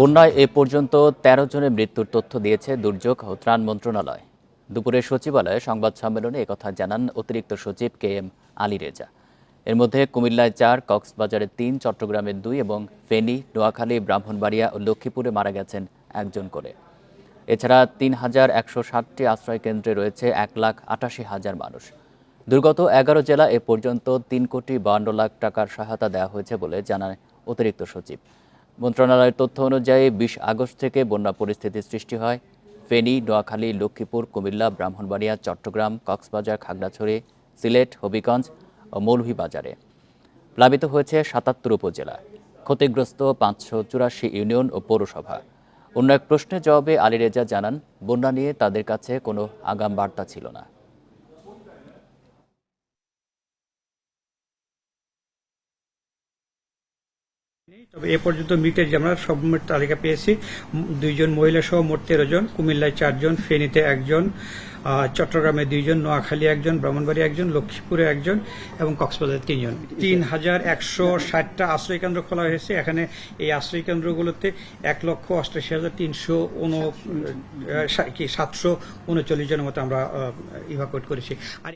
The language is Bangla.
বন্যায় এ পর্যন্ত ১৩ জনের মৃত্যুর তথ্য দিয়েছে দুর্যোগ ও ত্রাণ মন্ত্রণালয়। দুপুরে সচিবালয়ে সংবাদ সম্মেলনে একথা জানান অতিরিক্ত সচিব কে এম আলী রেজা। এর মধ্যে কুমিল্লায় চার, কক্সবাজারে তিন, চট্টগ্রামে দুই এবং ফেনী, নোয়াখালী, ব্রাহ্মণবাড়িয়া ও লক্ষ্মীপুরে মারা গেছেন একজন করে। এছাড়া তিন হাজার একশো ষাটটি আশ্রয় কেন্দ্রে রয়েছে এক লাখ আটাশি হাজার মানুষ। দুর্গত এগারো জেলা এ পর্যন্ত তিন কোটি বান্ন লাখ টাকার সহায়তা দেওয়া হয়েছে বলে জানায় অতিরিক্ত সচিব। মন্ত্রণালয়ের তথ্য অনুযায়ী বিশ আগস্ট থেকে বন্যা পরিস্থিতির সৃষ্টি হয়। ফেনী, নোয়াখালী, লক্ষ্মীপুর, কুমিল্লা, ব্রাহ্মণবাড়িয়া, চট্টগ্রাম, কক্সবাজার, খাগড়াছড়ি, সিলেট, হবিগঞ্জ ও মৌলভীবাজারে প্লাবিত হয়েছে সাতাত্তর উপজেলা ক্ষতিগ্রস্ত পাঁচশো চুরাশি ইউনিয়ন ও পৌরসভা। অন্য এক প্রশ্নের জবাবে আলী রেজা জানান, বন্যা নিয়ে তাদের কাছে কোনো আগাম বার্তা ছিল না। তবে এ পর্যন্ত মৃতের আমরা সব তালিকা পেয়েছি। দুইজন মহিলা সহ মোট তেরো জন, কুমিল্লায় চারজন ফেনীতে একজন চট্টগ্রামে দুইজন, নোয়াখালী একজন ব্রাহ্মণবাড়ি একজন, লক্ষ্মীপুরে একজন এবং কক্সবাজার তিনজন। তিন হাজার একশো ষাটটা আশ্রয় কেন্দ্র খোলা হয়েছে। এখানে এই আশ্রয় কেন্দ্রগুলোতে এক লক্ষ অষ্টাশি হাজার তিনশো উন সাতশো উনচল্লিশ জনের মতো আমরা ইভাকুয়েট করেছি। আর